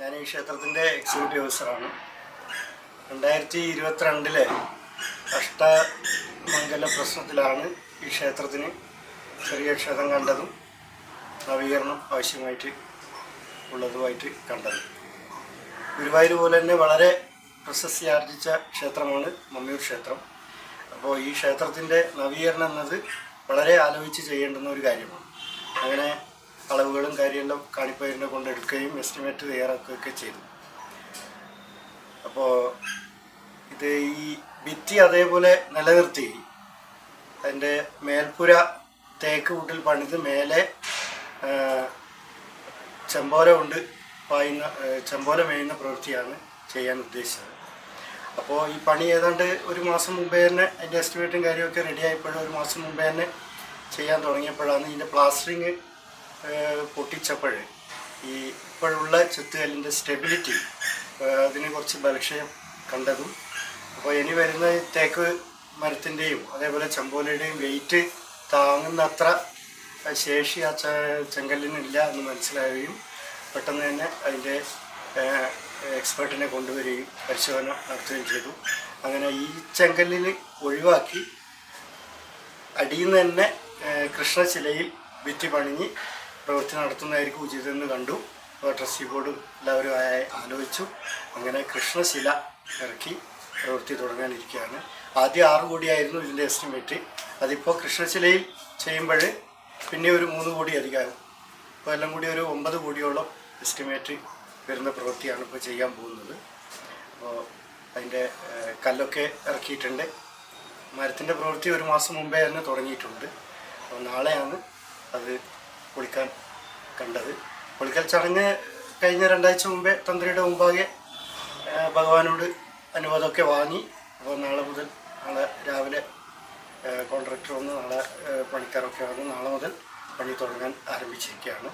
ഞാൻ ഈ ക്ഷേത്രത്തിന്റെ എക്സിക്യൂട്ടീവ് ഓഫീസറാണ് രണ്ടായിരത്തി ഇരുപത്തിരണ്ടിലെ അഷ്ടമംഗല പ്രശ്നത്തിലാണ് ഈ ക്ഷേത്രത്തിന് ചെറിയ ക്ഷതം കണ്ടതും നവീകരണം ആവശ്യമായിട്ട് ഉള്ളതുമായിട്ട് കണ്ടത്. ഗുരുവായൂർ പോലെ തന്നെ വളരെ പ്രശസ്തി ആർജിച്ച ക്ഷേത്രമാണ് മമ്മിയൂർ ക്ഷേത്രം. അപ്പോൾ ഈ ക്ഷേത്രത്തിന്റെ നവീകരണം എന്നത് വളരെ ആലോചിച്ച് ചെയ്യേണ്ടുന്ന ഒരു കാര്യമാണ്. അങ്ങനെ അളവുകളും കാര്യമെല്ലാം കാണിപ്പയറിനെ കൊണ്ടെടുക്കുകയും എസ്റ്റിമേറ്റ് തയ്യാറാക്കുകയൊക്കെ ചെയ്തു. അപ്പോൾ ഇത് ഈ ഭിത്തി അതേപോലെ നിലനിർത്തി. അതിന്റെ മേൽപ്പുര തേക്ക് കൂട്ടിൽ പണിത് മേലെ ചെമ്പോല കൊണ്ട് പായുന്ന ചെമ്പോല മേയുന്ന പ്രവൃത്തിയാണ് ചെയ്യാൻ ഉദ്ദേശിച്ചത്. അപ്പോൾ ഈ പണി ഏതാണ്ട് ഒരു മാസം മുമ്പേ തന്നെ അതിന്റെ എസ്റ്റിമേറ്റും കാര്യമൊക്കെ റെഡി ആയപ്പോഴും ഒരു മാസം മുമ്പേ തന്നെ ചെയ്യാൻ തുടങ്ങിയപ്പോഴാണ് ഇതിന്റെ പ്ലാസ്റ്ററിങ് പൊട്ടിച്ചപ്പോൾ ഈ ഇപ്പോഴുള്ള ചെത്തുകല്ലിന്റെ സ്റ്റെബിലിറ്റി അതിന് കുറച്ച് ബലക്ഷയം കണ്ടതും. അപ്പോൾ ഇനി വരുന്ന തേക്ക് മരത്തിന്റെയും അതേപോലെ ചെമ്പോലയുടെയും വെയിറ്റ് താങ്ങുന്നത്ര ശേഷി ആ ച ചെങ്കല്ലിനില്ല എന്ന് മനസ്സിലാവുകയും പെട്ടെന്ന് തന്നെ അതിന്റെ എക്സ്പേർട്ടിനെ കൊണ്ടുവരികയും പരിശോധന നടത്തുകയും ചെയ്തു. അങ്ങനെ ഈ ചെങ്കല്ലിന് ഒഴിവാക്കി അടിയിൽ നിന്ന് തന്നെ കൃഷ്ണശിലയിൽ വിറ്റ് പണിഞ്ഞ് പ്രവൃത്തി നടത്തുന്നതായിരിക്കും ഉചിതമെന്ന് കണ്ടു. അപ്പോൾ ട്രസ്റ്റി ബോർഡും എല്ലാവരും ആലോചിച്ചു. അങ്ങനെ കൃഷ്ണശില ഇറക്കി പ്രവൃത്തി തുടങ്ങാനിരിക്കുകയാണ്. ആദ്യം ആറ് കോടിയായിരുന്നു ഇതിന്റെ എസ്റ്റിമേറ്റ്. അതിപ്പോൾ കൃഷ്ണശിലയിൽ ചെയ്യുമ്പോൾ പിന്നെ ഒരു മൂന്ന് കോടി അധികമാകും. അപ്പോൾ എല്ലാം കൂടി ഒരു ഒമ്പത് കോടിയോളം എസ്റ്റിമേറ്റ് വരുന്ന പ്രവൃത്തിയാണ് ഇപ്പോൾ ചെയ്യാൻ പോകുന്നത്. അപ്പോൾ അതിന്റെ കല്ലൊക്കെ ഇറക്കിയിട്ടുണ്ട്. മരത്തിന്റെ പ്രവൃത്തി ഒരു മാസം മുമ്പേ തന്നെ തുടങ്ങിയിട്ടുണ്ട്. അപ്പോൾ നാളെയാണ് അത് പൊളിക്കാൻ കണ്ടത്. പൊളിക്കൽ ചടങ്ങ് കഴിഞ്ഞ രണ്ടാഴ്ച മുമ്പേ തന്ത്രിയുടെ മുമ്പാകെ ഭഗവാനോട് അനുവാദമൊക്കെ വാങ്ങി. അപ്പോൾ നാളെ മുതൽ നാളെ രാവിലെ കോൺട്രാക്ടർ വന്ന് നാളെ പണിക്കാരൊക്കെ വന്ന് നാളെ മുതൽ പണി തുടങ്ങാൻ ആരംഭിച്ചിരിക്കുകയാണ്.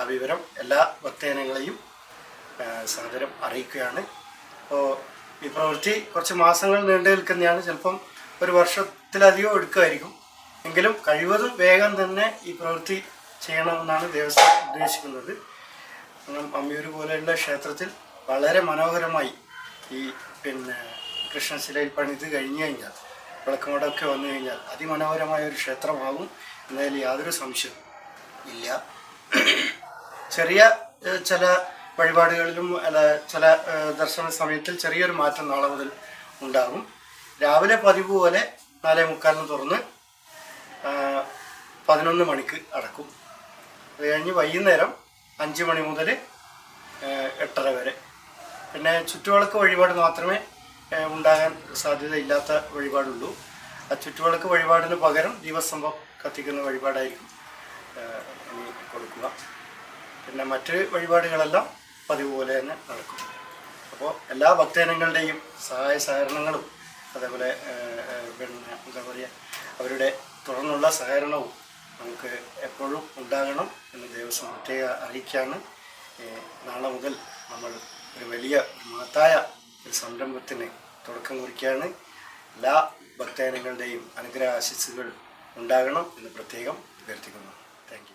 ആ വിവരം എല്ലാ ഭക്തജനങ്ങളെയും സാദരം അറിയിക്കുകയാണ്. അപ്പോൾ ഈ പ്രവൃത്തി കുറച്ച് മാസങ്ങൾ നീണ്ടു നിൽക്കുന്നതാണ്. ചിലപ്പം ഒരു വർഷത്തിലധികം എടുക്കുമായിരിക്കും. എങ്കിലും കഴിവതും വേഗം തന്നെ ഈ പ്രവൃത്തി ചെയ്യണമെന്നാണ് ദേവസ്വം ഉദ്ദേശിക്കുന്നത്. അമ്മിയൂർ പോലെയുള്ള ക്ഷേത്രത്തിൽ വളരെ മനോഹരമായി ഈ പിന്നെ കൃഷ്ണശിലയിൽ പണിത് കഴിഞ്ഞു കഴിഞ്ഞാൽ വിളക്കുമടമൊക്കെ വന്നു കഴിഞ്ഞാൽ അതിമനോഹരമായ ഒരു ക്ഷേത്രമാകും എന്നതിൽ യാതൊരു സംശയവും ഇല്ല. ചെറിയ ചില വഴിപാടുകളിലും അല്ല ചില ദർശന സമയത്തിൽ ചെറിയൊരു മാറ്റം നാളെ മുതൽ ഉണ്ടാകും. രാവിലെ പതിവ് പോലെ നാലേ മുക്കാലിന് തുറന്ന് പതിനൊന്ന് മണിക്ക് അടക്കും. അത് കഴിഞ്ഞ് വൈകുന്നേരം അഞ്ച് മണി മുതൽ എട്ടര വരെ. പിന്നെ ചുറ്റുവിളക്ക് വഴിപാട് മാത്രമേ ഉണ്ടാകാൻ സാധ്യതയില്ലാത്ത വഴിപാടുള്ളൂ. ആ ചുറ്റുവിളക്ക് വഴിപാടിന് പകരം ദീപസ്തംഭം കത്തിക്കുന്ന വഴിപാടായിരിക്കും കൊടുക്കുക. പിന്നെ മറ്റ് വഴിപാടുകളെല്ലാം പതിവ് പോലെ തന്നെ നടക്കും. അപ്പോൾ എല്ലാ ഭക്തജനങ്ങളുടെയും സഹായ സഹകരണങ്ങളും അതേപോലെ പിന്നെ എന്താ പറയുക അവരുടെ തുടർന്നുള്ള സഹകരണവും നമുക്ക് എപ്പോഴും ഉണ്ടാകണം എന്ന് ദേവസ്വം പ്രത്യേക അറിയിക്കുകയാണ് നാളെ മുതൽ നമ്മൾ ഒരു വലിയ മഹത്തായ ഒരു സംരംഭത്തിന് തുടക്കം കുറിക്കുകയാണ്. എല്ലാ ഭക്തജനങ്ങളുടെയും അനുഗ്രഹ ആശിസുകൾ ഉണ്ടാകണം എന്ന് പ്രത്യേകം അഭ്യർത്ഥിക്കുന്നു. താങ്ക്